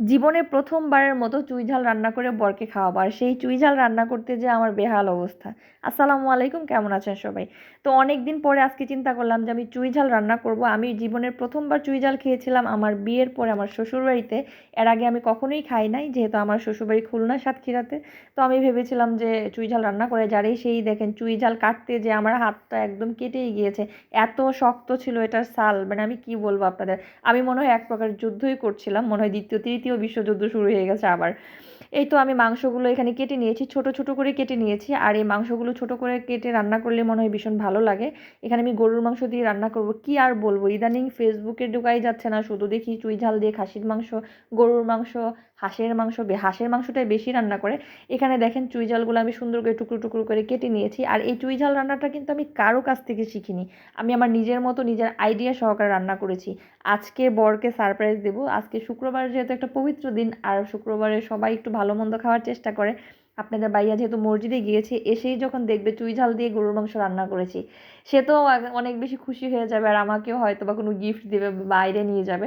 জীবনে প্রথমবারের মতো চুই ঝাল রান্না করে বরকে খাওয়াবো। আর সেই চুই ঝাল রান্না করতে যে আমার বেহাল অবস্থা। আসসালামু আলাইকুম, কেমন আছেন সবাই? তো অনেক দিন পরে আজকে চিন্তা করলাম যে আমি চুই ঝাল রান্না করব। আমি জীবনের প্রথমবার চুই ঝাল খেয়েছিলাম আমার বিয়ের পরে আমার শ্বশুরবাড়িতে। এর আগে আমি কখনোই খাই নাই, যেহেতু আমার শ্বশুরবাড়ি খুলনা, সাতক্ষীরাতে। তো আমি ভেবেছিলাম যে চুই ঝাল রান্না করে যারাই সেই দেখেন চুই ঝাল কাটতে যে আমার হাতটা একদম কেটেই গিয়েছে। এত শক্ত ছিল এটার সাল মানে আমি কি বলব আপনাদের? আমি মনে হয় এক প্রকার যুদ্ধই করছিলাম, মনে হয় দ্বিতীয়, তৃতীয় বিশ্বযুদ্ধ শুরু হয়ে গেছে আবার। এই তো আমি মাংসগুলো এখানে কেটে নিয়েছি, ছোট ছোট করে কেটে নিয়েছি। আর এই মাংসগুলো ছোট করে কেটে রান্না করলে মনে হয় ভীষণ ভালো লাগে। এখানে আমি গরুর মাংস দিয়ে রান্না করব, কি আর বলব? ইদানিং ফেসবুকে ঢুকাই যাচ্ছে না, শুধু দেখি চুই ঝাল দিয়ে খাসির মাংস, গরুর মাংস হাঁসের মাংস হাঁসের মাংসটাই বেশি রান্না করে। এখানে দেখেন চুই ঝালগুলো আমি সুন্দর করে টুকরো টুকরো করে কেটে নিয়েছি। আর এই চুই ঝাল রান্নাটা কিন্তু আমি কারও কাছ থেকে শিখিনি। আমি আমার নিজের মতো নিজের আইডিয়া সহকারে রান্না করেছি। আজকে বরকে সারপ্রাইজ দেবো। আজকে শুক্রবার যেহেতু একটা পবিত্র দিন, আর শুক্রবারে সবাই একটু ভালো মন্দ খাওয়ার চেষ্টা করে। আপনাদের বাইয়া যেহেতু মসজিদে গিয়েছে, এসেই যখন দেখবে চুই ঝাল দিয়ে গরুর মাংস রান্না করেছি, সে তো অনেক বেশি খুশি হয়ে যাবে আর আমাকেও হয়তো বা কোনো গিফট দেবে বাইরে নিয়ে যাবে।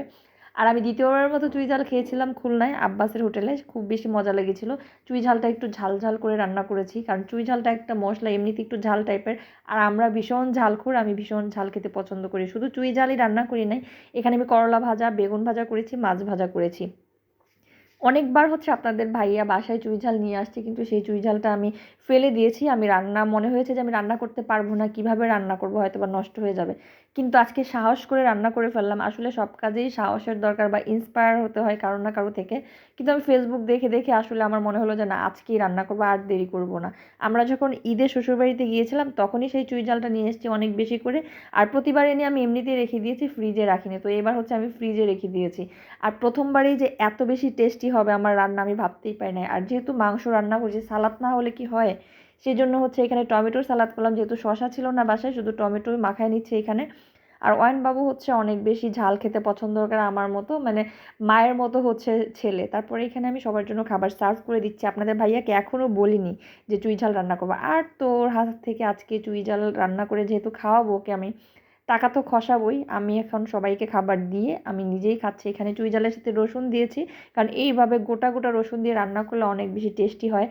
আর আমি দ্বিতীয়বারের মতো চুই ঝাল খেয়েছিলাম খুলনায়, আব্বাসের হোটেলে। খুব বেশি মজা লেগেছিলো। চুই ঝালটা একটু ঝাল ঝাল করে রান্না করেছি, কারণ চুই ঝালটা একটা মশলা, এমনিতে একটু ঝাল টাইপের। আর আমরা ভীষণ ঝালখোর, আমি ভীষণ ঝাল খেতে পছন্দ করি। শুধু চুই ঝালই রান্না করি নাই, এখানে আমি করলা ভাজা, বেগুন ভাজা করেছি, মাছ ভাজা করেছি। অনেকবার হচ্ছে আপনাদের ভাইয়া বাসায় চুই ঝাল নিয়ে আসছে, কিন্তু সেই চুই ঝালটা আমি ফেলে দিয়েছি। আমি রান্না, মনে হয়েছে যে আমি রান্না করতে পারব না, কীভাবে রান্না করব হয়তো বা নষ্ট হয়ে যাবে। কিন্তু আজকে সাহস করে রান্না করে ফেললাম। আসলে সব কাজেই সাহসের দরকার বা ইন্সপায়ার হতে হয় কারও না কারও থেকে। কিন্তু আমি ফেসবুক দেখে দেখে আসলে আমার মনে হলো যে না, আজকেই রান্না করব, আর দেরি করব না। আমরা যখন ঈদে শ্বশুরবাড়িতে গিয়েছিলাম, তখনই সেই চুই জালটা নিয়ে এসেছি অনেক বেশি করে। আর প্রতিবার এনে আমি এমনিতেই রেখে দিয়েছি ফ্রিজে রাখিনি। তো এবার হচ্ছে আমি ফ্রিজে রেখে দিয়েছি। আর প্রথমবারেই যে এত বেশি টেস্টি হবে আমার রান্না আমি ভাবতেই পাই নাই। আর যেহেতু মাংস রান্না করছি, সালাদ না হলে কি হয়? সেই জন্য হচ্ছে এখানে টমেটোর সালাদ করলাম, যেহেতু শশা ছিল না বাসায়, শুধু টমেটোই মাখায় নিচ্ছে এখানে। আর বাবু হচ্ছে অনেক বেশি ঝাল খেতে পছন্দ করে আমার মতো মানে মায়ের মতো হচ্ছে ছেলে। তারপরে এখানে আমি সবার জন্য খাবার সার্ভ করে দিচ্ছি। আপনাদের ভাইয়াকে এখনও বলিনি যে চুই ঝাল রান্না করব। আর তোর হাত থেকে আজকে চুই ঝাল রান্না করে যেহেতু খাওয়াবো ওকে আমি টাকা তো খসাবই। আমি এখন সবাইকে খাবার দিয়ে আমি নিজেই খাচ্ছি। এখানে চুই ঝালের সাথে রসুন দিয়েছি। কারণ এইভাবে গোটা গোটা রসুন দিয়ে রান্না করলে অনেক বেশি টেস্টি হয়।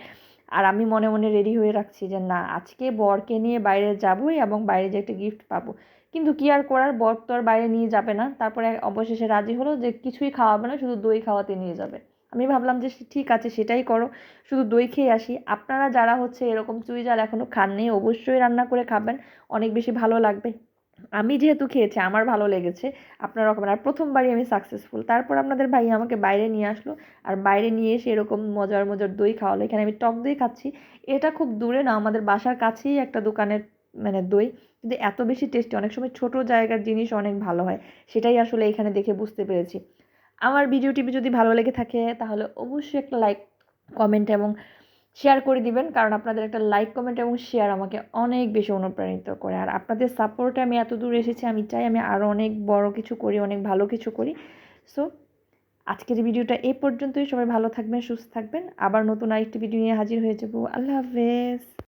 আর আমি মনে মনে রেডি হয়ে রাখছি যে, না, আজকে বরকে নিয়ে বাইরে যাবই এবং বাইরে যে একটা গিফট পাবো। কিন্তু কি আর করার? বর তো আর বাইরে নিয়ে যাবে না। তারপরে অবশেষে রাজি হলো যে, কিছুই খাওয়াবে না, শুধু দই খাওয়াতে নিয়ে যাবে। আমি ভাবলাম যে ঠিক আছে, সেটাই করো। শুধু দই খেয়ে আসি। আপনারা যারা হচ্ছে এরকম চুই জাল এখনও খাননি, অবশ্যই রান্না করে খাবেন। অনেক বেশি ভালো লাগবে। আমি যেহেতু খেয়েছি, আমার ভালো লেগেছে, আপনার খাবেন আর প্রথমবারই আমি সাকসেসফুল তারপর আপনাদের ভাই আমাকে বাইরে নিয়ে আসলো, আর বাইরে নিয়ে এসে এরকম মজার মজার দই খাওয়ালো। এখানে আমি টক দই খাচ্ছি। এটা খুব দূরে না, আমাদের বাসার কাছেই একটা দোকানের মানে দই। কিন্তু এত বেশি টেস্টি অনেক সময় ছোট জায়গার জিনিস অনেক ভালো হয়। সেটাই আসলে এখানে দেখে বুঝতে পেরেছি। আমার ভিডিওটি যদি ভালো লেগে থাকে, তাহলে অবশ্যই একটা লাইক কমেন্ট এবং শেয়ার করে দিবেন, কারণ আপনাদের একটা লাইক কমেন্ট এবং শেয়ার আমাকে অনেক বেশি অনুপ্রাণিত করে। আর আপনাদের সাপোর্টে আমি এত দূর এসেছি, আমি চাই আমি আরও অনেক বড় কিছু করি, অনেক ভালো কিছু করি। সো আজকের ভিডিওটা এ পর্যন্তই। সবাই ভালো থাকবেন, সুস্থ থাকবেন। আবার নতুন আরেকটি ভিডিও নিয়ে হাজির হয়ে যাব। আল্লাহ হাফেজ।